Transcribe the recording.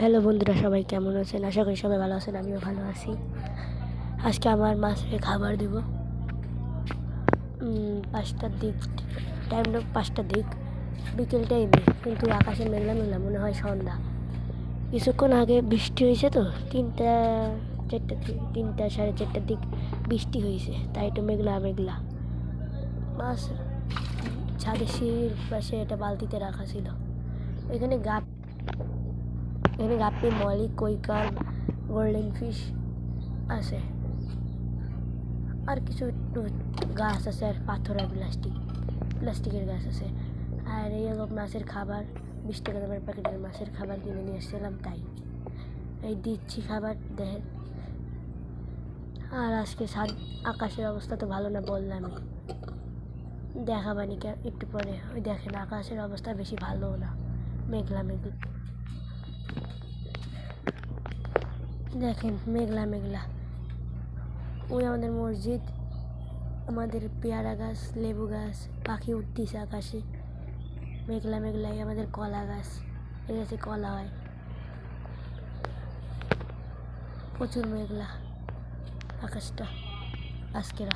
Hello বন্ধুরা, সবাই কেমন আছেন? আশা করি সবাই ভালো আছেন, আমিও ভালো আছি। আজকে আমার মাছের খাবার দেব। পাঁচটার দিক টাইম পাঁচটার দিক। বিকেল টাইমে কিন্তু আকাশে মেঘলা মেঘলা, মনে হয় সন্ধ্যা। কিছুক্ষণ আগে বৃষ্টি হয়েছে তো, তিনটা, চারটা তিনটা সাড়ে চারটার দিক বৃষ্টি হয়েছে, তাই একটু মেঘলা মেঘলা। মাছ, ছাদের সিঁড়ির পাশে একটা বালতিতে রাখা ছিল। এখানে গাপ এখানে গাপ্পি মলি কৈকার গোল্ডেন ফিশ আছে। আর কিছু গাছ আছে আর পাথর আর প্লাস্টিক প্লাস্টিকের গাছ আছে। আর এই মাছের খাবার, বিশ টাকা দামের প্যাকেটের মাছের খাবার কিনে নিয়ে এসেছিলাম তাই। এই দিচ্ছি খাবার, দেখেন। আর আজকে সাদ আকাশের অবস্থা তো ভালো না বললামই। দেখাবানি একটু পরে। ওই দেখেন, আকাশের অবস্থা বেশি ভালো না। মেঘলা মেঘলা। দেখেন, মেঘলা মেঘলা। ওই আমাদের মসজিদ, আমাদের পেয়ারা গাছ, লেবু গাছ, পাখি উঠতিছে আকাশে। মেঘলা মেঘলাই আমাদের কলা গাছ। এই গাছে কলা হয়। প্রচুর মেঘলা আকাশটা, আজকেরা